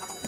Bye.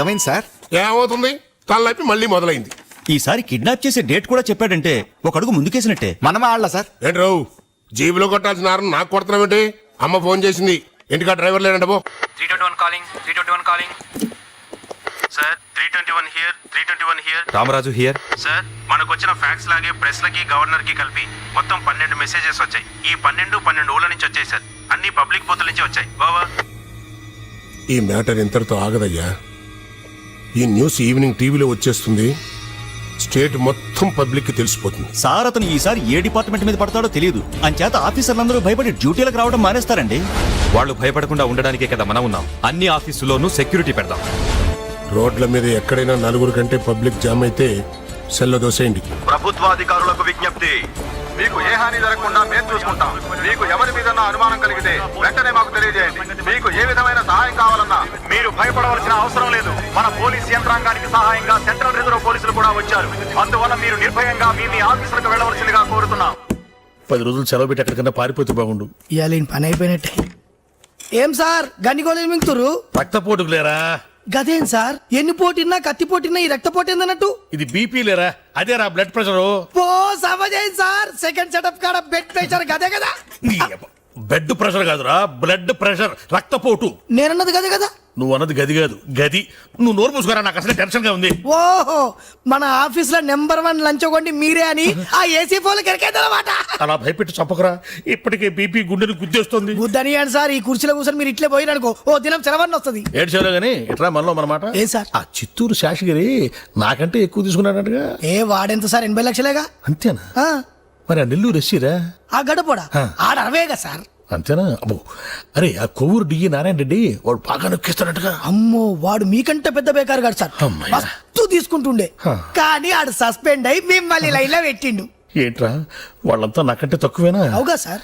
ఏమైంది sir? ఏమవుతుంది? తలనొప్పి మళ్ళీ మొదలైంది. ఈసారి కిడ్నాప్ చేసే డేట్ కూడా చెప్పాడంటే ఒక అడుగు ముందుకేసినట్టే. మనమా ఆళ్ళ సార్. ఏంటి రావు? జీబులో కొట్టాల్సిన ఆరం నాకు కొడుతున్నావేంటి అమ్మ ఫోన్ చేసింది. ఇంటికా డ్రైవర్ లేడంట పో. Three twenty one calling three twenty one calling sir three twenty one here three twenty one here Ramaraju here sir మనకు వచ్చిన ఫ్యాక్స్ లాగే ప్రెస్ లకి గవర్నర్కి కలిపి మొత్తం పన్నెండు మెసేజెస్ వచ్చాయి. ఈ పన్నెండు పన్నెండు ఊళ్ళ నుంచి వచ్చాయి సార్ అన్ని పబ్లిక్ బూతుల నుంచి వచ్చాయి. బావా ఈ మ్యాటర్ ఇంతటితో ఆగదయ్యా. ఈ న్యూస్ ఈవినింగ్ టీవీలో వచ్చేస్తుంది. స్టేట్ మొత్తం పబ్లిక్కి తెలిసిపోతుంది. సార్ అతను ఈసారి ఏ డిపార్ట్మెంట్ మీద పడతాడో తెలియదు. అంచేత ఆఫీసర్లందరూ భయపడి డ్యూటీలకు రావడం మానేస్తారండి. వాళ్ళు భయపడకుండా ఉండడానికే కదా మనం ఉన్నాం. అన్ని ఆఫీసుల్లోనూ సెక్యూరిటీ పెడదాం రోడ్ల మీద ఎక్కడైనా నలుగురు కంటే పబ్లిక్ జామ్ అయితే సెల్ల దోసేయండి ప్రభుత్వాధికారులకు విజ్ఞప్తి. మీకు ఏ హాని జరగకుండా మేము చూసుకుంటాం. మీకు ఎవరి మీద అనుమానం కలిగితే వెంటనే మాకు తెలియజేయండి. మీకు ఏ విధమైన సహాయం కావాలన్నా మీరు భయపడవలసిన అవసరం లేదు. మన పోలీస్ యంత్రాంగానికి సహాయంగా సెంట్రల్ రిజర్వ్ పోలీసులు కూడా వచ్చారు. అందువల్ల మీరు నిర్భయంగా మీ మీ ఆఫీసులకు వెళ్ళవలసిందిగా కోరుతున్నాం. పది రోజులు సెలవు పెట్టి ఎక్కడికన్నా పారిపోతే బాగుండు. ఇవాళ పని అయిపోయినట్టే. ఏం సార్? గన్నిగోళం మింగుతురు రక్తపోటుకు లేరా? గదేం సార్? ఎన్ని పోటీన్నా కత్తి పోటీన్నా ఈ రక్త పోటీ ఏందన్నట్టు? ఇది బీపీ లేరా? అదేరా బ్లడ్ ప్రెషర్ ఓ సమజైన్ సార్! సెకండ్ సెటప్ కాడ బెడ్ ప్రెషర్ గదే కదా? బెడ్ ప్రెషర్ కాదురా బ్లడ్ ప్రెషర్ రక్తపోటు. నేనన్నది గదే కదా? నువ్వు అన్నది గది కాదు గది. నువ్వు నోరు మూసుకోరా నాకు అసలే టెన్షన్గా ఉంది. ఓహో మన ఆఫీస్లో నెంబర్ వన్ లంచ్ కొండి మీరే అని ఆ ఏసీ ఫోన్ కెరకేదన్నమాట అలా భయపెట్టి చంపకురా. ఇప్పటికే బీపీ గుండెని గుద్దేస్తుంది. బుద్ధని అని సార్ ఈ కుర్చీలో కూర్చొని మీరు ఇట్లే పోయిననుకో ఓ దినం సెలవన్న వస్తుంది. ఏడ్చాలో గానీ ఇట్రా మనలో మనమాట ఏం సార్? ఆ చిత్తూరు శాషగిరి నాకంటే ఎక్కువ తీసుకున్నాడటగా. ఏ వాడెంత సార్? ఎనభై లక్షలేగా? అంతేనా? మరి ఆ నెల్లూరు ఎస్సీరా? ఆ గడపడా? ఆడ అరవేగా సార్. అంతేనా? అబ్బో. అరే ఆ కొవ్వూరు డిఈ నారాయణ రెడ్డి వాడు బాగా నొక్కిస్తాడటగా. అమ్మో వాడు మీకంటే పెద్ద బేకారు గాడు సార్. మస్తు తీసుకుంటుండే. కానీ ఆడు సస్పెండ్ అయి మిమ్మల్ని లైన్లో పెట్టిండు. ఏంట్రా? వాళ్ళంతా నాకంటే తక్కువేనా? అవుగా సార్.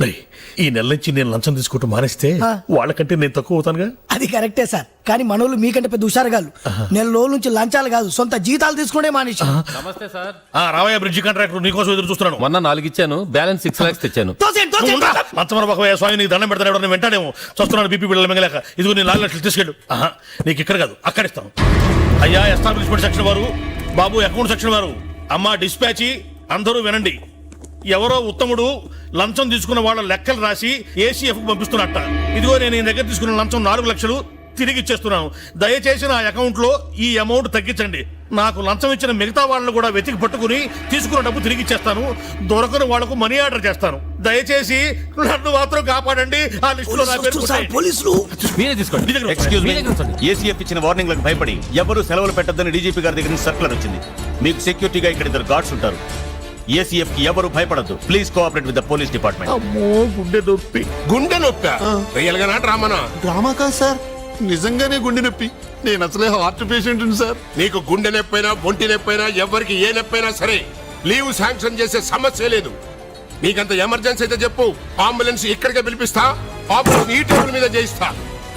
డేయ్, ఈ నెల నుంచి నేను లంచం తీసుకోవటం మానేస్తే ఆ. వాళ్ళకంటే నేను తక్కువ అవుతానుగా? అది కరెక్టే సార్. కానీ మనోళ్ళు మీకంటే పెద్ద హుషారుగాళ్ళు. నెల రోజుల నుంచి లంచాలు కాదు సొంత జీతాలు తీసుకునే మానేసి ఆ రావయ్య బ్రిడ్జి కాంట్రాక్టర్ నీకోసం ఎదురు చూస్తున్నాను. మొన్న నాలుగు ఇచ్చాను బ్యాలెన్స్ సిక్స్ లాక్స్ తెచ్చాను. తోసేయండి, స్వామి నీకు దండం పెడతాను ఎవడన్నా వెంటాడేమో. చూస్తున్నాను బీపీ బిడ్డలు మింగలేక. ఇదిగో నేను నాలుగు లక్షలు తీసుకెళ్ళు. ఆహా, నీకు ఇక్కడ కాదు అక్కడ ఇస్తాను. అయ్యా ఎస్టాబ్లిష్మెంట్ సెక్షన్ వారు బాబు అకౌంట్ సెక్షన్ వారు. అమ్మా డిస్పాచి అందరూ వినండి. ఎవరో ఉత్తముడు లంచం తీసుకున్న వాళ్ళ లెక్కలు రాసి ఏసీఎఫ్కు పంపిస్తున్నట్ట. ఇదిగో నేను ఈ దగ్గర తీసుకున్న లంచం నాలుగు లక్షలు తిరిగి ఇచ్చేస్తున్నాను. దయచేసి నా అకౌంట్లో ఈ అమౌంట్ తగ్గించండి. నాకు లంచం ఇచ్చిన మిగతా వాళ్ళని కూడా వెతికి పట్టుకుని తీసుకున్న డబ్బు తిరిగి ఇచ్చేస్తాను. దొరకని వాళ్ళకు మనీ ఆర్డర్ చేస్తాను. దయచేసి నన్ను మాత్రం కాపాడండి. ఆ లిస్టులో నా పేరు పోలీసులు. మీరే తీసుకోండి. Excuse me. ఏసీఎఫ్ ఇచ్చిన వార్నింగ్లకు భయపడి ఎవరు సెలవులు పెట్టొద్దని డీజీపీ గారి దగ్గర నుంచి సర్కులర్ వచ్చింది. మీకు సెక్యూరిటీగా ఇక్కడ ఇద్దరు గార్డ్స్ ఉంటారు. ఏసీఎఫ్కి ఎవరు భయపడద్దు. Please cooperate with the police department అమ్మో గుండె నొప్పి. గుండె నొప్పి? రియల్గా డ్రామానా? డ్రామా కాదు సార్. నిజంగానే గుండె నొప్పి. నేను అసలే హార్ట్ పేషెంట్ సార్. నీకు గుండె నొప్పైనా ఒంటి నొప్పైనా ఎవరికి ఏ నొప్పైనా సరే లీవ్ శాంక్షన్ చేసే సమస్య లేదు. నీకంత ఎమర్జెన్సీ అయితే చెప్పు. అంబులెన్స్ ఇక్కడికే పిలిపిస్తా. ఆపరేషన్ ఈ టేబుల్ మీద చేయిస్తా.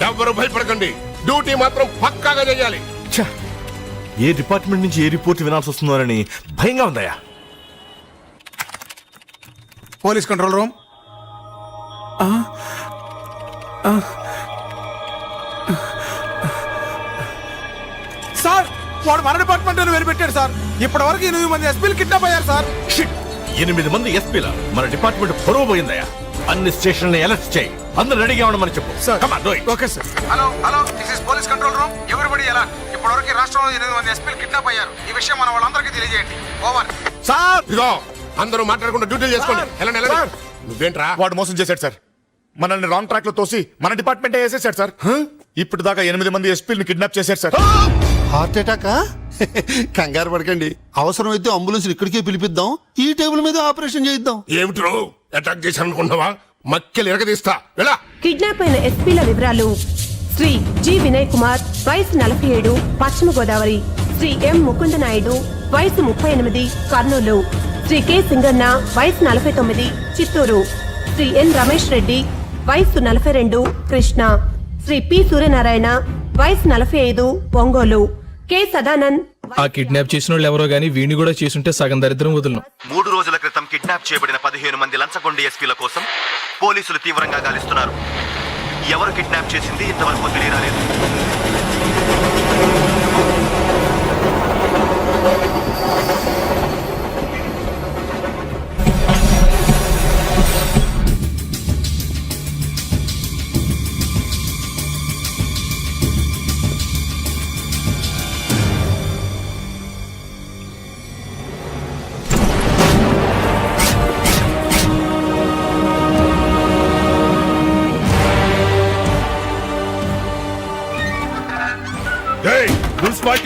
ఎవ్వరు భయపడకండి. డ్యూటీ మాత్రం పక్కాగా చేయాలి. ఏ డిపార్ట్మెంట్ నుంచి ఏ రిపోర్ట్ వినాల్సి వస్తుందోనని భయంగా ఉందయ్యా. Police control room. సార్ వాడు మన డిపార్ట్మెంట్ వెలిపెట్టాడు సార్. ఇప్పటి వరకు ఎనిమిది మంది ఎస్పీలు కిడ్నాప్ అయ్యారు సార్. షిట్! ఎనిమిది మంది ఎస్పీల? మన డిపార్ట్మెంట్ పొరవ పోయిందయ్యా. అన్ని స్టేషన్లు అలర్ట్ చేయి. అందరూ రెడీగా ఉండమని చెప్పు. it. Okay sir. Hello hello this is police control room everybody ఎలా ఇప్పటివరకు రాష్ట్రంలో ఎనిమిది మంది ఎస్పీలు కిడ్నాప్ అయ్యారు. ఈ విషయం మన వాళ్ళందరికీ తెలియజేయండి. ఓవర్ సార్! ఇదిగో అందరూ మాట్లాడకుండా డ్యూటీలు చేసుకోండి. నువ్వేంట్రా? వాడు మోసం చేశాడు సార్. మనల్ని రాంగ్ ట్రాక్లో తోసి మన డిపార్ట్మెంట్ వేసేసాడు సార్. ఇప్పుడు దాకా ఎనిమిది మంది ఎస్పీని కిడ్నాప్ చేశారు సార్. హార్ట్ అటాకా? కంగారు పడకండి. అవసరమైతే అంబులెన్స్ ఇక్కడికే పిలిపిద్దాం. ఈ టేబుల్ మీద ఆపరేషన్ చేయిద్దాం. ఏమిట్రో అటాక్ చేశాను అనుకున్నావా మక్కెలు ఎరగదీస్తా. వెళ్ళా. కిడ్నాప్ అయిన ఎస్పీల వివరాలు. శ్రీ జి వినయ్ కుమార్ వయసు నలభై ఏడు పశ్చిమ గోదావరి. శ్రీ ఎం ముకుంద నాయుడు వయసు ముప్పై ఎనిమిది కర్నూలు. శ్రీ కె సింగన్న వయసు నలభై తొమ్మిది చిత్తూరు. శ్రీ ఎన్ రమేష్ రెడ్డి వయసు నలభై రెండు కృష్ణ. శ్రీ పి సూర్యనారాయణ వయసు నలభై ఐదు ఒంగోలు. కె సదానంద్ ఆ కిడ్నాప్ చేసిన వాళ్ళు ఎవరో గానీ వీడిని కూడా చేసుంటే సగం దరిద్రం వదులు మూడు రోజుల క్రితం కిడ్నాప్ చేయబడిన పదిహేను మంది లంచగొండి ఎస్పీల కోసం పోలీసులు తీవ్రంగా గాలిస్తున్నారు. ఎవరు కిడ్నాప్ చేసింది ఇంతవరకు తెలియరాలేదు.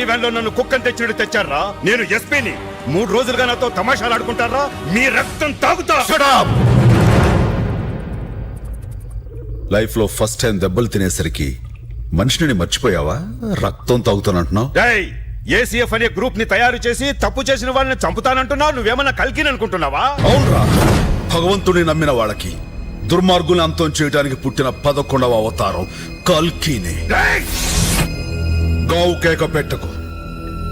మున్సిపాలిటీ వ్యాన్లో నన్ను కుక్కని తెచ్చినట్టు తెచ్చారా నేను ఎస్పీని. మూడు రోజులుగా నాతో తమాషాలు ఆడుకుంటారా మీ రక్తం తాగుతా. లైఫ్లో ఫస్ట్ టైం దెబ్బలు తినేసరికి మనిషిని మర్చిపోయావా? రక్తం తాగుతానంటున్నావు? ఏసీఎఫ్ అనే గ్రూప్ని తయారు చేసి తప్పు చేసిన వాళ్ళని చంపుతానంటున్నావు? నువ్వేమన్నా కలికిని అనుకుంటున్నావా? అవునరా. భగవంతుని నమ్మిన వాళ్ళకి దుర్మార్గుని అంతం చేయడానికి పుట్టిన పదకొండవ అవతారం కల్కీనే. గావు కేక పెట్టకు.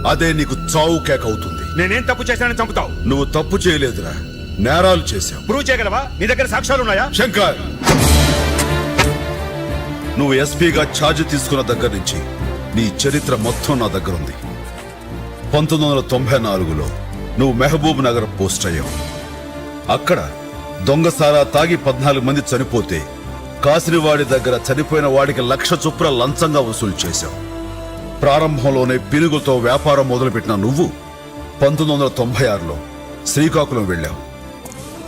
అదే నీకు చావు కేక అవుతుంది. నేనేం తప్పు చేశానని చంపుతావు? నువ్వు తప్పు చేయలేదురా. నేరాలు చేశావు. ప్రూవ్ చేయగలవా? నీ దగ్గర సాక్ష్యాలు ఉన్నాయా? శంకర్! నువ్వు ఎస్పీగా ఛార్జ్ తీసుకున్న దగ్గర నుంచి నీ చరిత్ర మొత్తం నా దగ్గర ఉంది. పంతొమ్మిది వందల తొంభై నాలుగులో నువ్వు మెహబూబ్ నగర్ పోస్ట్ అయ్యావు. అక్కడ దొంగసారా తాగి పద్నాలుగు మంది చనిపోతే కాసినవాడి దగ్గర చనిపోయిన వాడికి లక్ష చొప్పున లంచంగా వసూలు చేశావు. ప్రారంభంలోనే పినుగులతో వ్యాపారం మొదలుపెట్టిన నువ్వు పంతొమ్మిది వందల తొంభై ఆరులో శ్రీకాకుళం వెళ్ళావు.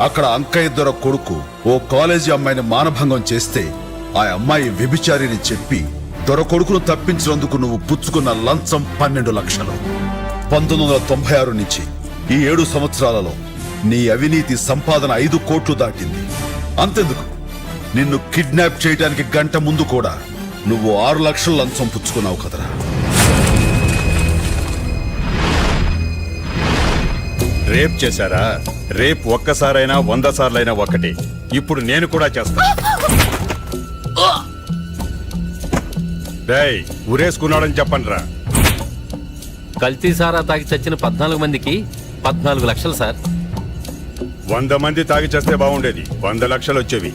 అక్కడ అంకయ్య దొర కొడుకు ఓ కాలేజీ అమ్మాయిని మానభంగం చేస్తే ఆ అమ్మాయి వ్యభిచారిని చెప్పి దొర కొడుకును తప్పించినందుకు నువ్వు పుచ్చుకున్న లంచం పన్నెండు లక్షలు. పంతొమ్మిది వందల తొంభై ఆరు నుంచి ఈ ఏడు సంవత్సరాలలో నీ అవినీతి సంపాదన ఐదు కోట్లు దాటింది. అంతెందుకు? నిన్ను కిడ్నాప్ చేయడానికి గంట ముందు కూడా నువ్వు ఆరు లక్షల లంచం పుచ్చుకున్నావు కదరా. రేప్ చేశారా? రేప్ ఒక్కసారైనా వంద సార్లైనా ఒకటి ఇప్పుడు నేను కూడా చేస్తా. డేయ్ ఉరేసుకున్నాడని చెప్పండి రా కల్తీ సారా తాగి చచ్చిన పద్నాలుగు మందికి పద్నాలుగు లక్షలు సార్. వంద మంది తాగి చేస్తే బాగుండేది. వంద లక్షలు వచ్చేవి.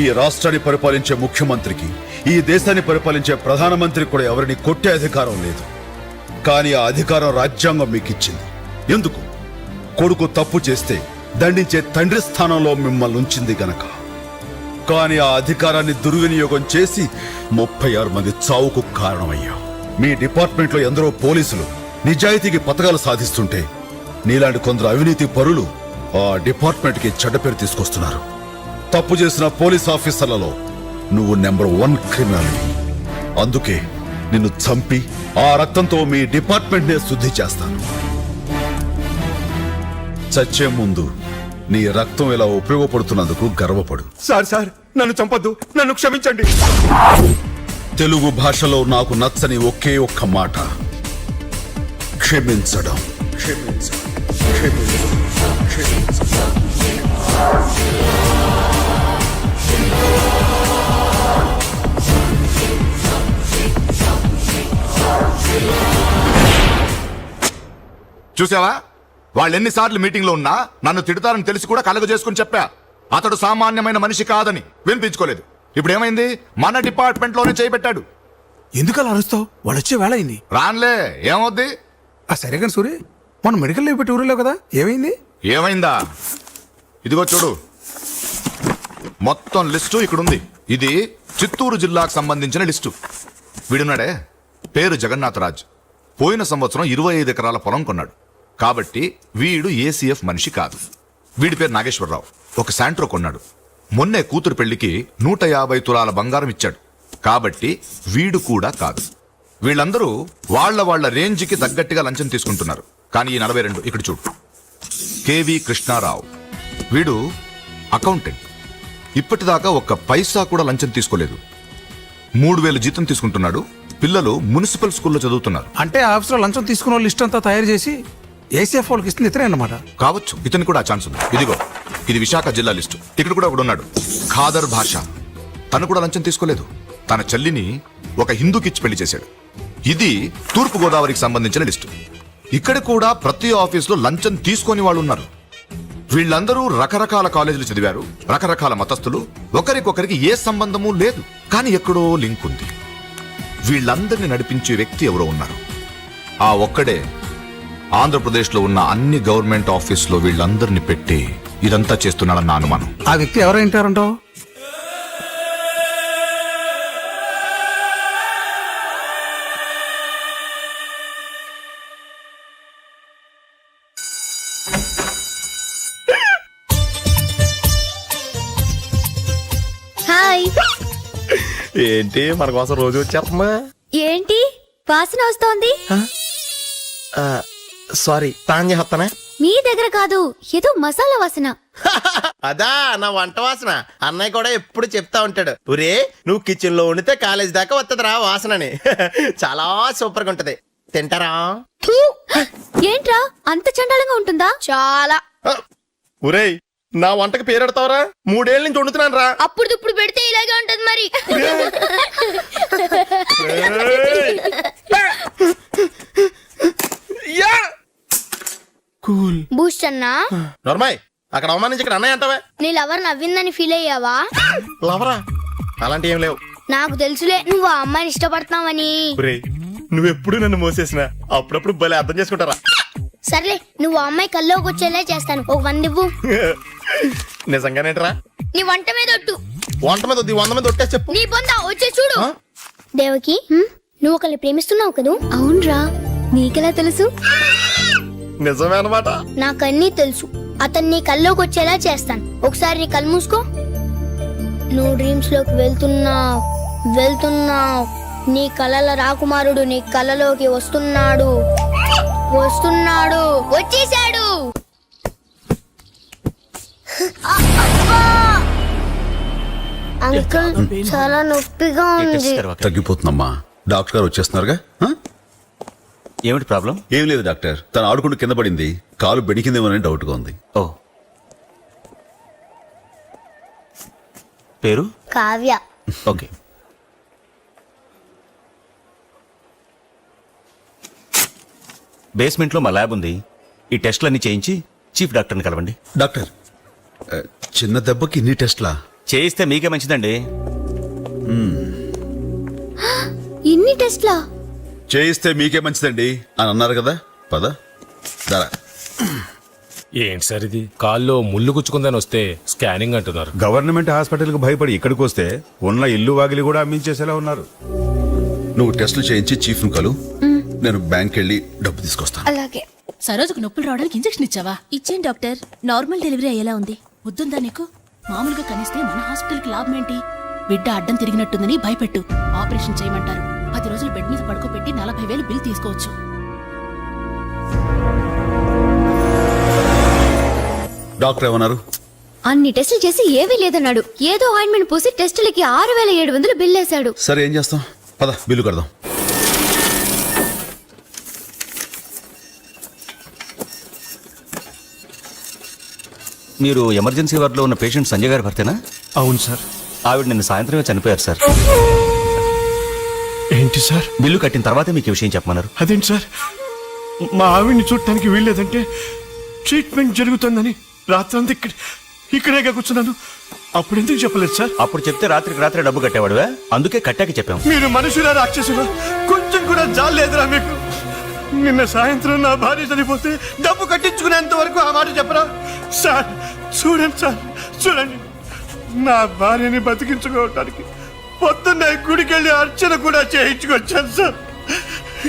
ఈ రాష్ట్రాన్ని పరిపాలించే ముఖ్యమంత్రికి ఈ దేశాన్ని పరిపాలించే ప్రధానమంత్రి కూడా ఎవరిని కొట్టే అధికారం లేదు. కానీ ఆ అధికారం రాజ్యాంగం మీకు ఇచ్చింది ఎందుకు? కొడుకు తప్పు చేస్తే దండించే తండ్రి స్థానంలో మిమ్మల్ని ఉంచింది గనక. కానీ ఆ అధికారాన్ని దుర్వినియోగం చేసి ముప్పై ఆరు మంది చావుకు కారణమయ్యా. మీ డిపార్ట్మెంట్లో ఎందరో పోలీసులు నిజాయితీకి పథకాలు సాధిస్తుంటే నీలాంటి కొందరు అవినీతి పరులు ఆ డిపార్ట్మెంట్కి చెడ్డ పేరు తీసుకొస్తున్నారు. తప్పు చేసిన పోలీస్ ఆఫీసర్లలో నువ్వు నెంబర్ వన్ క్రిమినల్. అందుకే నిన్ను చంపి ఆ రక్తంతో మీ డిపార్ట్మెంట్ నే శుద్ధి చేస్తాను. చచ్చే ముందు నీ రక్తం ఇలా ఉపయోగపడుతున్నందుకు గర్వపడు. సార్ సార్ నన్ను చంపొద్దు. నన్ను క్షమించండి. తెలుగు భాషలో నాకు నచ్చని ఒకే ఒక్క మాట. క్షమించడం క్షమించడం. క్షమించడం. క్షమించడం. చూసావా? వాళ్ళు ఎన్నిసార్లు మీటింగ్లో ఉన్నా నన్ను తిడతారని తెలిసి కూడా కలగ చేసుకుని చెప్పా. అతడు సామాన్యమైన మనిషి కాదని వినిపించుకోలేదు. ఇప్పుడు ఏమైంది మన డిపార్ట్మెంట్లోనే చేయబెట్టాడు ఎందుకు అలా అరుస్తావు? వాళ్ళు వచ్చే వేళ అయింది. రాన్లే ఏమవుద్ది? ఆ సరే కానీ సూరి మన మెడికల్ లీవ్ పెట్టి ఊరిలో కదా? ఏమైంది? ఏమైందా? ఇదిగో చూడు. మొత్తం లిస్టు ఇక్కడుంది. ఇది చిత్తూరు జిల్లాకు సంబంధించిన లిస్టు. వీడున్నాడే? పేరు జగన్నాథరాజ్. పోయిన సంవత్సరం ఇరవై ఐదు ఎకరాల పొలం కొన్నాడు. కాబట్టి వీడు ఏసీఎఫ్ మనిషి కాదు. వీడి పేరు నాగేశ్వరరావు. ఒక శాంట్రో కొన్నాడు. మొన్నే కూతురు పెళ్ళికి నూట యాభై తులాల బంగారం ఇచ్చాడు. కాబట్టి వీడు కూడా కాదు. వీళ్ళందరూ వాళ్ళ వాళ్ళ రేంజ్కి తగ్గట్టుగా లంచం తీసుకుంటున్నారు. కానీ ఈ నలభై రెండు ఇక్కడ చూడు. కేవి కృష్ణారావు. వీడు అకౌంటెంట్. ఇప్పటిదాకా ఒక్క పైసా కూడా లంచం తీసుకోలేదు. మూడు వేలు జీతం తీసుకుంటున్నాడు. పిల్లలు మున్సిపల్ స్కూల్లో చదువుతున్నారు. అంటే ఆఫీస్లో లంచం తీసుకున్న లిస్ట్ అంతా తయారు చేసి ఏసీఎఫ్ వాళ్ళకి ఇస్తుంది ఇతనే అన్నమాట. కావచ్చు. ఇతను కూడా ఛాన్స్ ఉంది. ఇదిగో ఇది విశాఖ జిల్లా లిస్టు. ఇక్కడ కూడా ఒకడు ఉన్నాడు ఖాదర్ భాష. తను కూడా లంచం తీసుకోలేదు. తన చెల్లిని ఒక హిందూకిచ్చి పెళ్ళి చేశాడు. ఇది తూర్పు గోదావరికి సంబంధించిన లిస్టు. ఇక్కడ కూడా ప్రతి ఆఫీసులో లంచం తీసుకొని వాళ్ళు ఉన్నారు. వీళ్ళందరూ రకరకాల కాలేజీలు చదివారు రకరకాల మతస్థులు. ఒకరికొకరికి ఏ సంబంధము లేదు. కానీ ఎక్కడో లింక్ ఉంది. వీళ్ళందరినీ నడిపించే వ్యక్తి ఎవరో ఉన్నారు. ఆ ఒక్కడే ఆంధ్రప్రదేశ్లో ఉన్న అన్ని గవర్నమెంట్ ఆఫీసులో వీళ్ళందరినీ పెట్టి ఇదంతా చేస్తున్నాడన్న అనుమానం. ఆ వ్యక్తి ఎవరైంటారంటావు ఏంటి? మన కోసం రోజు వచ్చేస్తుందా ఏంటి? వాసన వస్తోంది. సారీ తాన్ చేస్తానా మీ దగ్గర కాదు ఏదో మసాలా వాసన. అదా నా వంట వాసన. అన్నయ్య కూడా ఎప్పుడు చెప్తా ఉంటాడు. ఒరే నువ్వు కిచెన్లో వండితే కాలేజ్ దాకా వస్తుందిరా వాసనని. చాలా సూపర్గా ఉంటది. తింటారా! ఏంట్రా అంత చండాలంగా ఉంటుందా? చాలా. ఒరేయ్ నా వంటకి పేరెడతావరా మూడేళ్ళ నుంచి వండుతున్నాను రా. అప్పుడు ఇప్పుడు పెడితే ఇలాగే ఉంటది మరి. బూస్ట్ అన్నా? నర్మాయ్ అక్కడ అవమానించి ఇక్కడ అన్నయ్య అంటావే? నీ లవర్ నవ్విందని ఫీల్ అయ్యావా? లవరా? అలాంటి ఏం లేవు. నాకు తెలుసులే నువ్వు ఆ అమ్మాయిని ఇష్టపడతావని ఒరేయ్ నువ్వెప్పుడు నన్ను మోసేసిన అప్పుడప్పుడు భలే అర్థం చేసుకుంటారా? సర్లే నువ్వు ఆ అమ్మాయి కల్లోకి వచ్చేలా చేస్తాను. ఒక వంద ఇవ్వు. నిజంగానేట్రా? నీ వంట మీద ఒట్టు. వంట మీద వద్దు, ఈ వంద మీద ఒట్టేసి చెప్పు. నీ బొంద వచ్చే చూడు. దేవకి నువ్వు ఒకరిని ప్రేమిస్తున్నావు కదూ? అవునరా. నీకెలా తెలుసు? నిజమే అనమాట నాకన్నీ తెలుసు. అతన్ని నీ కల్లోకి వచ్చేలా చేస్తాను. ఒకసారి నీ కళ్ళు మూసుకో. నువ్వు డ్రీమ్స్లోకి వెళ్తున్నావు. వెళ్తున్నావు. నీ కలల రాకుమారుడు నీ కలలోకి వస్తున్నాడు. వస్తున్నాడు. వచ్చేసాడు అంకుల్ చాలా నొప్పిగా ఉంది. తగ్గిపోతుందమ్మా. డాక్టర్ గారు వచ్చేస్తున్నారుగా? ఏమిటి ప్రాబ్లం? ఏం లేదు డాక్టర్. తను ఆడుకుంటూ కింద పడింది. కాలు బెడికిందేమోనని డౌట్గా ఉంది. ఓ. పేరు? కావ్య. ఓకే. బేస్మెంట్లో మా ల్యాబ్ ఉంది. ఈ టెస్ట్లన్నీ చేయించి చీఫ్ డాక్టర్ని కలవండి. డాక్టర్ ఆ, చిన్న దెబ్బకి ఇన్ని టెస్ట్లా? చేయిస్తే మీకే మంచిదండి. ఇన్ని టెస్ట్లా? చేయిస్తే మీకే మంచిదండి. అని అన్నారు కదా పద దరా. ఏంటి సార్ ఇది? కాల్లో ముళ్ళు గుచ్చుకుందని వస్తే స్కానింగ్ అంటున్నారు. గవర్నమెంట్ హాస్పిటల్కి భయపడి ఇక్కడికి వస్తే ఉన్న ఇల్లు వాకిలి కూడా అమ్మించేసేలా ఉన్నారు. నువ్వు టెస్టులు చేయించి చీఫ్ను కలు. నేను బ్యాంక్ వెళ్ళి డబ్బు తీసుకొస్తాను. అలాగే. సరోజకు నొప్పులు రావడానికి ఇంజెక్షన్ ఇచ్చావా? ఇచ్చాను డాక్టర్. నార్మల్ డెలివరీ అయ్యేలా ఉంది. వద్దుందా నీకు? మామూలుగా కనిస్తే మన హాస్పిటల్కి లాభం ఏంటి? బిడ్డ అడ్డం తిరిగినట్టుందని భయపెట్టు. ఆపరేషన్ చేయమంటారు. పది రోజులు బెడ్ మీద పడుకోబెట్టి నలభై వేలు బిల్ తీసుకోవచ్చు. డాక్టర్ ఏమన్నారు? అన్ని టెస్టులు చేసి ఏమీ లేదన్నాడు. ఏదో ఆయింట్మెంట్ పూసి టెస్టులకి ఆరు వేల ఏడు వందలు బిల్లేశాడు సరే ఏం చేస్తాం? పద బిల్లు కడదాం. మీరు ఎమర్జెన్సీ వార్డులో ఉన్న పేషెంట్ సంజయ్ గారి భర్తేనా? అవును సార్. ఆవిడ నిన్న సాయంత్రమే చనిపోయారు సార్. ఏంటి సార్? బిల్లు కట్టిన తర్వాతే మీకు ఈ విషయం చెప్పమన్నారు. అదేంటి సార్? మా ఆవిడ్ని చూడటానికి వీల్లేదంటే ట్రీట్మెంట్ జరుగుతుందని రాత్రంతా ఇక్కడ ఇక్కడేగా కూర్చున్నాను. అప్పుడు ఎందుకు చెప్పలేదు సార్? అప్పుడు చెప్తే రాత్రికి రాత్రి డబ్బు కట్టేవాడువా? అందుకే కట్టాక చెప్పాం. మీరు మనుషుల రాక్షసులు. కొంచెం కూడా జాలేదురా మీకు. నిన్న సాయంత్రం నా భార్య చనిపోతే డబ్బు కట్టించుకునేంత వరకు ఆ మాట చెప్పరా? సార్ చూడండి సార్ చూడండి. నా భార్యని బతికించుకోవటానికి పొద్దున్నే గుడికెళ్ళి అర్చన కూడా చేయించుకొచ్చాను సార్.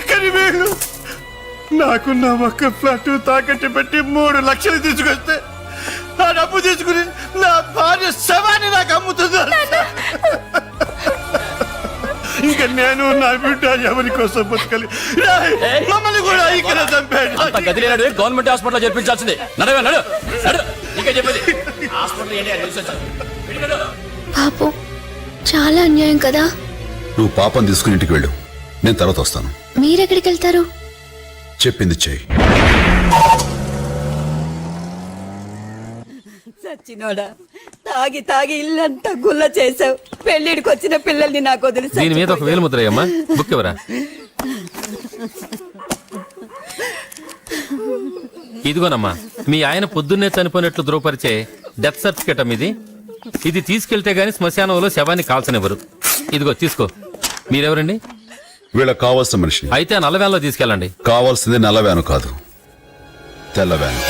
కానీ వీళ్ళు నాకున్న ఒక్క ఫ్లాట్ తాకట్టు పెట్టి మూడు లక్షలు తీసుకొస్తే ఆ డబ్బు తీసుకుని నా భార్య శవాన్ని నాకు అమ్ముతున్నారు ఇక నేను నా బిడ్డ ఎవరి కోసం బతకాలి? మమ్మల్ని కూడా ఇక్కడ చంపాడు గవర్నమెంట్ హాస్పిటల్ చేర్పించాల్సిందే. నడవే నడు నడు ఇంకా చెప్పేది. పాపం చాలా అన్యాయం కదా? నువ్వు పాపం తీసుకుని ఇంటికి వెళ్ళు. నేను తర్వాత వస్తాను. మీరెక్కడికి వెళ్తారు చెప్పింది చెయ్యి. సచ్చినోడా తాగి తాగి ఇల్లంతా గుల్ల చేసావు పెళ్ళిడికి వచ్చిన పిల్లల్ని నాకు వదిలి దీని మీద ఒక వేలు ముద్రయ్యమ్మా బుక్ ఎవరా ఇదిగోనమ్మా మీ ఆయన పొద్దున్నే చనిపోయినట్లు ధృవపరిచే డెత్ సర్టిఫికేట్ అమ్మ ఇది. ఇది తీసుకెళ్తే గాని శ్మశానంలో శవాన్ని కాల్చనివ్వరు. ఇదిగో తీసుకో. మీరెవరండి? వీళ్ళకి కావాల్సిన మనిషిని. అయితే ఆ నల్ల వ్యాన్లో తీసుకెళ్ళండి. కావాల్సింది నల్ల వ్యాను కాదు తెల్ల వ్యాను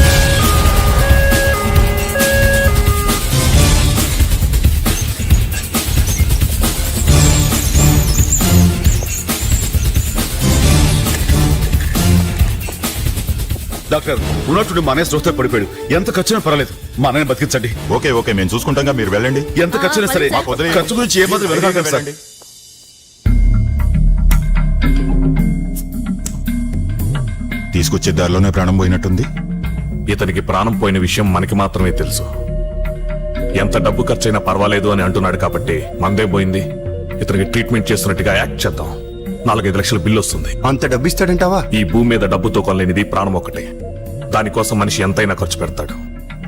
డాక్టర్ ఉన్నట్టుండి మా అన్నయ్య స్రోత పడిపోయాడు. ఎంత ఖర్చునా పర్వాలేదు. మా అన్నయ్య బతికించండి. ఓకే ఓకే మేము చూసుకుంటాం మీరు వెళ్ళండి. ఎంత ఖర్చునా సరే. ఖర్చు గురించి ఏమాత్రం వెనకాడకండి సార్. తీసుకొచ్చే దారిలోనే ప్రాణం పోయినట్టుంది. ఇతనికి ప్రాణం పోయిన విషయం మనకి మాత్రమే తెలుసు. ఎంత డబ్బు ఖర్చైనా పర్వాలేదు అని అంటున్నాడు కాబట్టి మందే పోయింది. ఇతనికి ట్రీట్మెంట్ చేస్తున్నట్టుగా యాక్ట్ చేద్దాం. నాలుగైదు లక్షల బిల్లు వస్తుంది. అంత డబ్బు ఇస్తాడంటావా? ఈ భూమి మీద డబ్బుతో కొనలేనిది ప్రాణం ఒకటే దానికోసం మనిషి ఎంతైనా ఖర్చు పెడతాడు.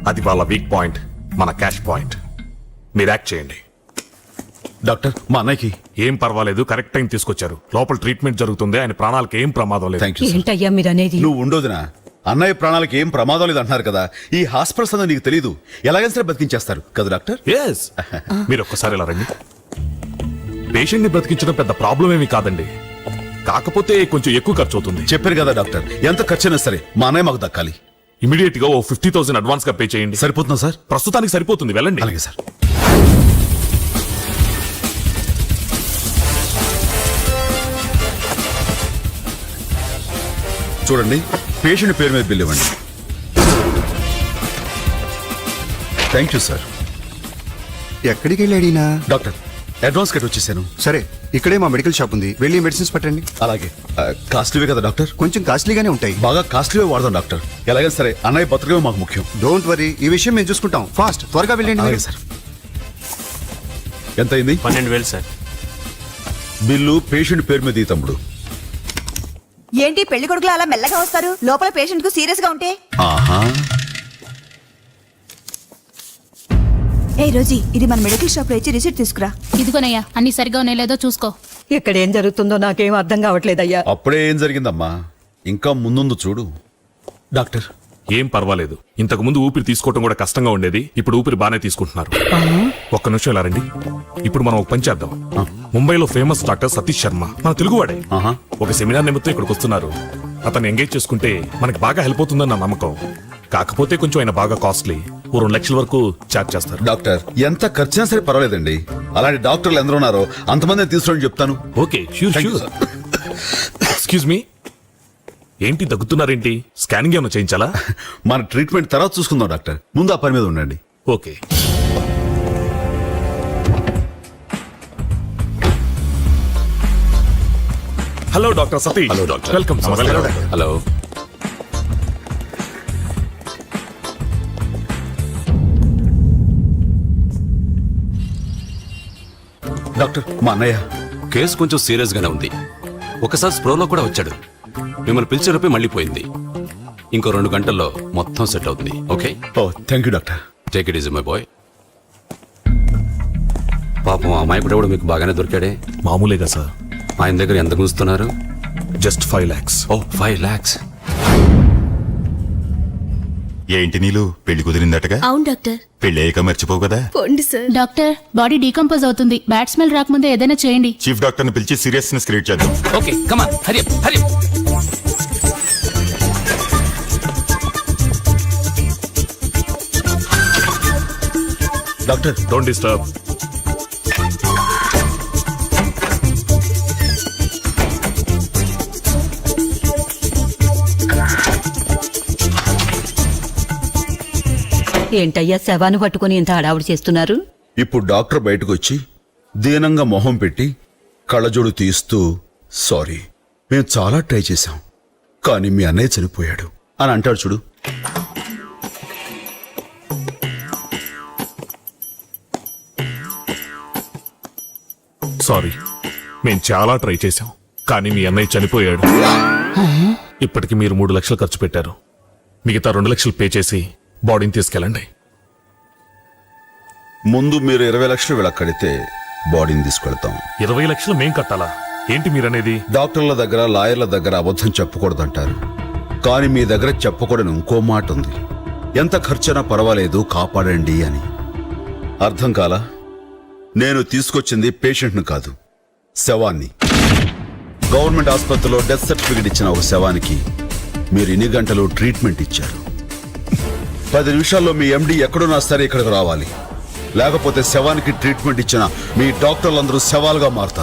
అది వాళ్ళ వీక్ పాయింట్ మన క్యాష్ పాయింట్ మీరు యాక్ట్ చేయండి. డాక్టర్ మా అన్నయ్యకి. ఏం పర్వాలేదు కరెక్ట్ టైం తీసుకొచ్చారు. లోపల ట్రీట్మెంట్ జరుగుతుంది ఆయన ప్రాణాలకు ఏం ప్రమాదం లేదు. Thank you sir. ఏంటయ్యా మీరు అనేది? నువ్వు ఉండోదినా అన్నయ్య ప్రాణాలకి ఏం ప్రమాదం లేదు అంటున్నారు కదా. ఈ హాస్పిటల్స్ అనేది నీకు తెలియదు ఎలాగైనా సరే బతికించేస్తారు కదా డాక్టర్? ఎస్ మీరు ఒక్కసారి ఇలా రండి. పేషెంట్ని బ్రతికించడం పెద్ద ప్రాబ్లం ఏమీ కాదండి. కాకపోతే కొంచెం ఎక్కువ ఖర్చు అవుతుంది చెప్పారు కదా డాక్టర్. ఎంత ఖర్చైనా సరే మా అన్నయ్య మాకు దక్కాలి. ఇమీడియట్గా ఓ ఫిఫ్టీ థౌసండ్ అడ్వాన్స్గా పే చేయండి. సరిపోతుందా సార్? ప్రస్తుతానికి సరిపోతుంది వెళ్ళండి. అలాగే సార్. చూడండి పేషెంట్ పేరు మీద బిల్ ఇవ్వండి. థ్యాంక్ యూ సార్ ఎక్కడికి వెళ్ళాడినా డాక్టర్ అడ్వాన్స్ కట్ వచ్చేసాను. సరే ఇక్కడే మా మెడికల్ షాప్ ఉంది. వెళ్ళి మెడిసిన్స్ పట్టండి. అలాగే. కాస్ట్లీవే కదా డాక్టర్? కొంచెం కాస్ట్లీగానే ఉంటాయి. బాగా కాస్ట్లీవే వాడదాం డాక్టర్. ఎలాగైనా సరే అన్నయ్య బతకమే మాకు ముఖ్యం. డోంట్ వరీ ఈ విషయం మేము చూసుకుంటాం. ఫాస్ట్ త్వరగా వెళ్ళండి. అలాగే సార్. ఎంత అయింది పన్నెండు వేలు సార్. బిల్లు పేషెంట్ పేరు మీద ఈ తమ్ముడు. ఏంటి పెళ్ళి కొడుకులు అలా మెల్లగా వస్తారు? లోపల పేషెంట్కు సీరియస్గా ఉంటే? ఆహా. ఏ రోజీ ఇది మన మెడికల్ షాప్లో ఇచ్చి రిసిప్ట్ తీసుకురా. ఇదిగోనయ్యా అన్ని సరిగా ఉన్నాయో లేదో చూసుకో. ఇక్కడ ఏం జరుగుతుందో నాకేం అర్థం కావట్లేదయ్యా. అప్పుడే ఏం జరిగిందమ్మా? ఇంకా ముందుందు చూడు. డాక్టర్. ఏం పర్వాలేదు. ఇంతకు ముందు ఊపిరి తీసుకోవడం కూడా కష్టంగా ఉండేది. ఇప్పుడు ఊపిరి బాగానే తీసుకుంటున్నారు. ఒక్క నిమిషం ఇలా రండి. ఇప్పుడు మనం ఒక పని చేద్దాం. ముంబైలో ఫేమస్ డాక్టర్ సతీష్ శర్మ మన తెలుగువాడే. ఆహా. ఒక సెమినార్ నిమిత్తం ఇక్కడికి వస్తున్నారు. అతను ఎంగేజ్ చేసుకుంటే మనకి బాగా హెల్ప్ అవుతుందని నా నమ్మకం. కాకపోతే కొంచెం ఆయన బాగా కాస్ట్లీ. ఓ రెండు లక్షల వరకు చార్జ్ చేస్తారు. డాక్టర్ ఎంత ఖర్చైనా సరే పర్వాలేదండి. అలాంటి డాక్టర్లు ఎందరో ఉన్నారో అంతమంది తీసుకుని చెప్తాను. Okay sure Thank you, excuse me ఏంటి దగ్గుతున్నారేంటి స్కానింగ్ ఏమైనా చేయించాలా? మన ట్రీట్మెంట్ తర్వాత చూసుకుందాం డాక్టర్. ముందు ఆ పని మీద ఉండండి. Okay. Hello doctor Satish. Hello doctor. Welcome welcome hello doctor మా అన్నయ్య. కేసు కొంచెం సీరియస్ గానే ఉంది. ఒకసారి స్ప్రోలో కూడా వచ్చాడు. మిమ్మల్ని పిలిచేటప్పే మళ్ళీ పోయింది. ఇంకో రెండు గంటల్లో మొత్తం సెట్ అవుతుంది. Okay? Oh thank you doctor. Take it is my boy. పాపం ఆ అమ్మాయి కూడా మీకు బాగానే దొరికాడే. మామూలేగా సార్. ఆయన దగ్గర ఎంత గుంజుతున్నారు? జస్ట్ ఫైవ్ ల్యాక్స్ ఓ ఫైవ్ లాక్స్. ఏంటి నీళ్ళు పెళ్ళి కుదిరిందటగా? అవును డాక్టర్. పెళ్ళి అయ్యాక మర్చిపోవు కదా? డాక్టర్ బాడీ డీకంపోజ్ అవుతుంది. బ్యాట్ స్మెల్ రాకముందే ఏదైనా చేయండి. చీఫ్ డాక్టర్ని పిలిచి సీరియస్నెస్ క్రియేట్ చేద్దాం. Okay come on Hari Hari doctor don't disturb ఏంటయ్యా శవాన్ని పట్టుకుని ఇంత హడావుడి చేస్తున్నారు? ఇప్పుడు డాక్టర్ బయటకు వచ్చి దీనంగా మొహం పెట్టి కళ్ళజోడు తీస్తూ సారీ మేము చాలా ట్రై చేశాం కానీ మీ అన్నయ్య చనిపోయాడు. అని అంటాడు చూడు. సారీ మేము చాలా ట్రై చేశాం కానీ మీ అన్నయ్య చనిపోయాడు. ఇప్పటికి మీరు మూడు లక్షలు ఖర్చు పెట్టారు. మిగతా రెండు లక్షలు పే చేసి బాడీని తీసుకెళ్ళండి. ముందు మీరు ఇరవై లక్షలు వీళ్ళ కడితే బాడీని తీసుకెళ్తాం. ఇరవై లక్షలు మేం కట్టాలా? ఏంటి మీరనేది? డాక్టర్ల దగ్గర లాయర్ల దగ్గర అబద్ధం చెప్పకూడదంటారు. కానీ మీ దగ్గర చెప్పకూడని ఇంకో మాట ఉంది. ఎంత ఖర్చైనా పర్వాలేదు కాపాడండి అని. అర్థం కాలా? నేను తీసుకొచ్చింది పేషెంట్ను కాదు శవాన్ని. గవర్నమెంట్ ఆసుపత్రిలో డెత్ సర్టిఫికెట్ ఇచ్చిన ఒక శవానికి మీరు ఇన్ని గంటలు ట్రీట్మెంట్ ఇచ్చారు. పది నిమిషాల్లో మీ ఎండి ఎక్కడున్నా సరే ఇక్కడికి రావాలి. లేకపోతే శవానికి ట్రీట్మెంట్ ఇచ్చిన మీ డాక్టర్లందరూ శవాలుగా మారుతారు.